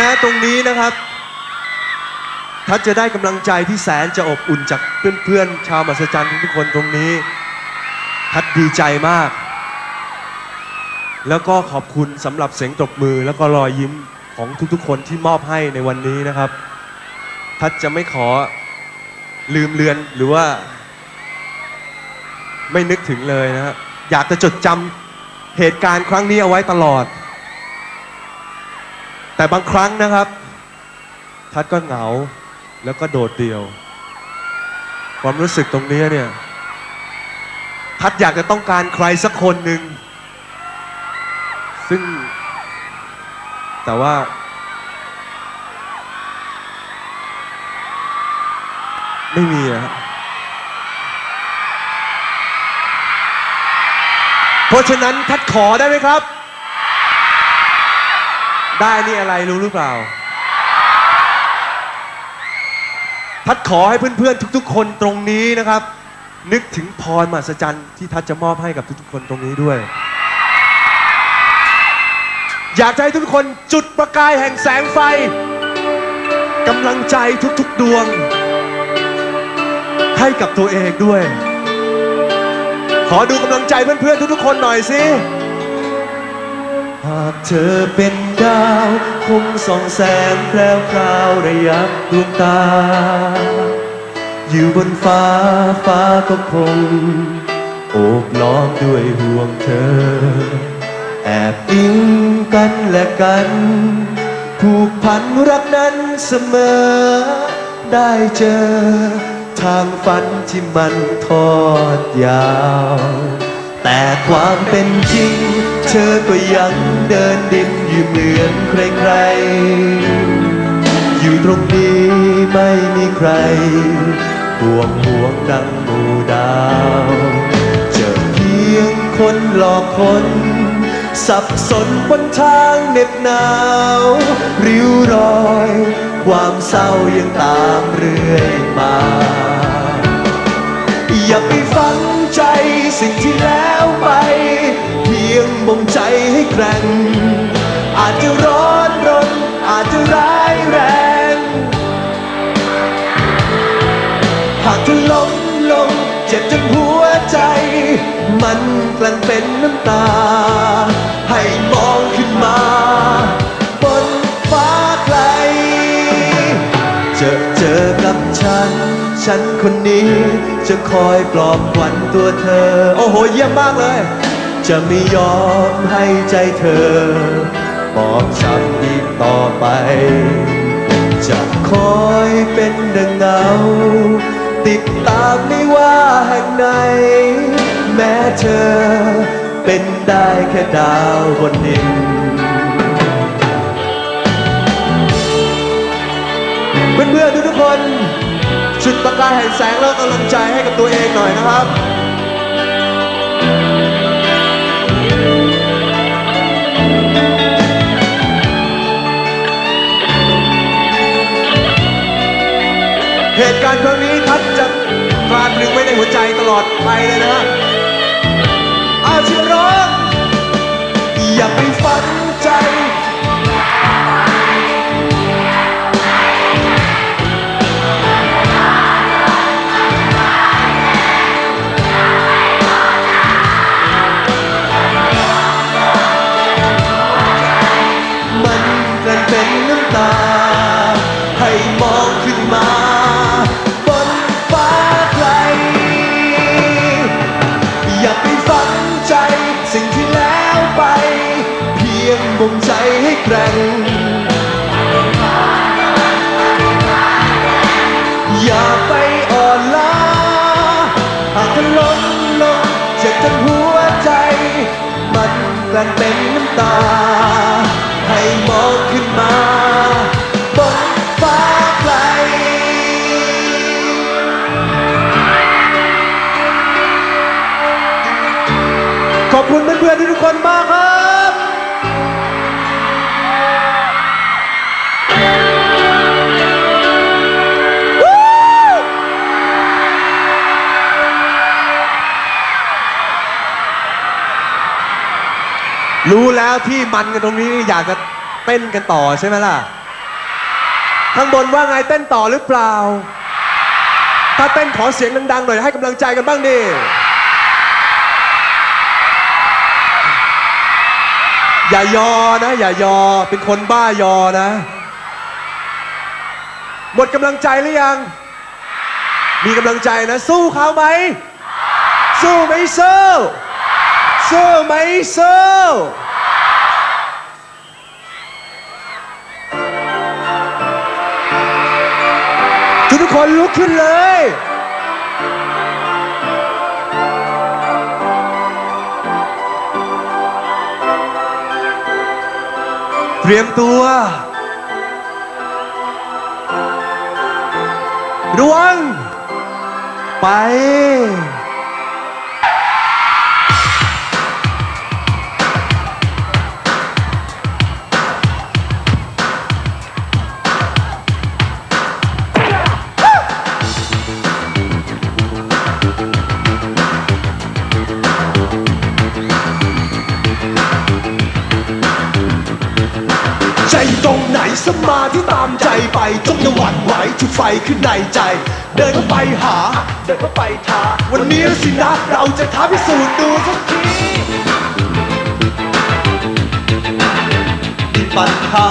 แม้ตรงนี้นะครับทัดจะได้กำลังใจที่แสนจะอบอุ่นจากเพื่อนๆ ชาวมหัศจรรย์ทุกคนตรงนี้ทัดดีใจมาก แล้วก็ขอบคุณสำหรับเสียงตบมือแล้วก็รอยยิ้มของทุกๆ คนที่มอบให้ในวันนี้นะครับทัดจะไม่ขอลืมเลือนหรือว่า ไม่นึกถึงเลยนะครับอยากจะจดจำเหตุการณ์ครั้งนี้เอาไว้ตลอด แต่บางครั้งนะครับ ทัดก็เหงาแล้วก็โดดเดี่ยว ความรู้สึกตรงนี้เนี่ย ทัดอยากจะต้องการใครสักคนหนึ่ง ซึ่ง แต่ว่าไม่มีอะครับเพราะฉะนั้นทัดขอได้ไหมครับ ได้นี่อะไรรู้หรือเปล่า ทัดขอให้เพื่อนๆทุก ๆ คนตรงนี้นะครับ นึกถึงพรมหัศจรรย์ที่ทัดจะมอบให้กับทุกๆ คนตรงนี้ด้วย อยากให้ทุกคนจุดประกายแห่งแสงไฟกำลังใจทุกๆ ดวง ให้กับตัวเองด้วย ขอดูกำลังใจเพื่อนๆทุกๆ คนหน่อยสิ หากเธอเป็นดาวคงส่องแสงแพรวพราวระยับดวงตา อยู่บนฟ้าฟ้าก็คง โอบล้อมด้วยห่วงเธอ แอบอิงกันและกัน ผูกพันรักนั้นเสมอ ได้เจอ ทางฝันที่มันทอดยาว แต่ความเป็นจริง เธอก็ยังเดินดินอยู่เหมือนใครๆ อยู่ตรงนี้ไม่มีใครห่วงห่วงดังหมู่ดาว เจอเพียงคนหลอกคน สับสนบนทางเหน็บหนาว ริ้วรอย ความเศร้ายังตามเรื่อยมา อย่าไปฝังใจสิ่งที่แล้ว บ่งใจให้แกร่ง อาจจะร้อนรน อาจจะร้ายแรง หากเธอล้มลงเจ็บจนหัวใจ มันกลั่นเป็นน้ำตา ให้มองขึ้นมาบนฟ้าไกล เจอเจอกับฉัน ฉันคนนี้จะคอยปลอบขวัญตัวเธอ โอ้โห เยี่ยมมากเลย จะไม่ยอมให้ใจเธอ บอบช้ำอีกต่อไป จะคอยเป็นดังเงา ติดตามไม่ว่าแห่งไหน แม้เธอเป็นได้แค่ดาวบนดินเพื่อนๆทุกๆคนจุดประกายแห่งแสงแล้วกำลังใจให้กับตัวเองหน่อยนะครับ ตุการณ์ครั้งนี้ทัดจะตราตรึงไว้ในหัวใจตลอดไปเลยนะฮะอาชียร์ร้องอย่าไปฝันใจ บ่งใจให้แกร่งอย่าไปอ่อนล้าหากจะล้มลงเจ็บทั้งหัวใจ มันกลั่นเป็นน้ำตา ให้มองขึ้นมาบนฟ้าไกลขอบคุณเพื่อนๆทุกคนมากครับ รู้แล้วที่มันกันตรงนี้อยากจะเต้นกันต่อใช่ไหมล่ะ ข้างบนว่าไงเต้นต่อหรือเปล่า ถ้าเต้นขอเสียงดังๆหน่อยให้กำลังใจกันบ้างดิอย่ายอนะ อย่ายอเป็นคนบ้ายอนะ หมดกำลังใจหรือยัง มีกำลังใจนะ สู้เขาไหม สู้ไหมสู้สู้ไหมสู้ ทุกคนลุกขึ้นเลย เตรียมตัว ระวัง ไป ตามใจไปจงอย่าหวั่นไหวจุดไฟขึ้นในใจ เดินเข้าไปหา เดินเข้าไปท้า วันนี้สินะเราจะท้าพิสูจน์ดูสักทีปัญหา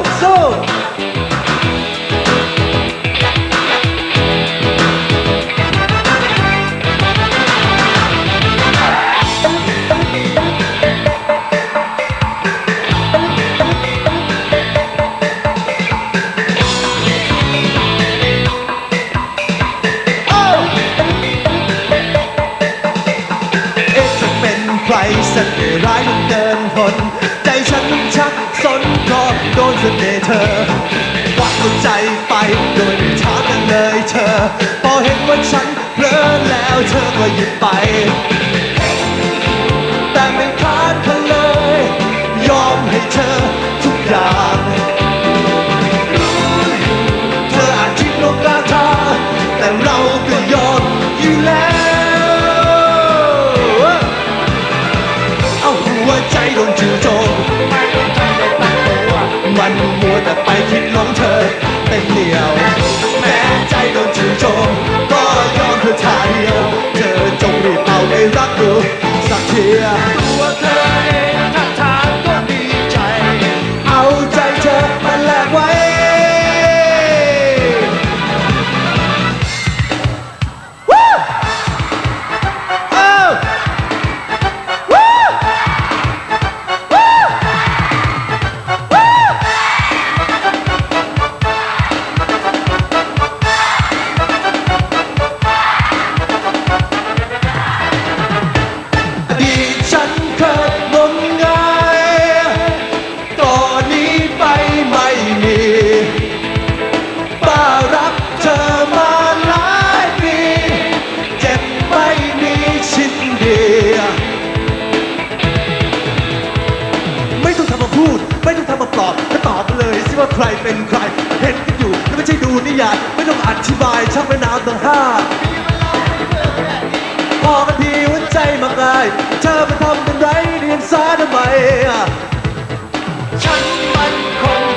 สู้สู้สู้เอ๊ะจะเป็นใครสักร้ายมันเดินทน สน่ห์เธอวัดหัวใจไปโดยไม่ช้ากันเลยเธอ พอเห็นว่าฉันเพลอแล้วเธอก็หยุดไป แต่ไม่ค้านเธอเลย ยอมให้เธอทุกอย่างเธออาจคิดลงกลางทาแต่เราก็ยอมอยู่แล้ว เอาหัวใจโดนจู่โจม มันมัวแต่ไปคิดหลงเธอเต็มเหนียว แม้ใจโดนจู่โจมก็ยอมเธอชายเดียว เธอจงรีบเอาไปรักดูสักทีตัวเธอ เป็นใคร เห็นกันอยู่และไม่ใช่ดูนิยายไม่ต้องอธิบายช่างเป็นนาวต่างหากพอกันทีหัวใจมากาย เธอมาทำเป็นไรเรียนสาทำไม ฉันมันคง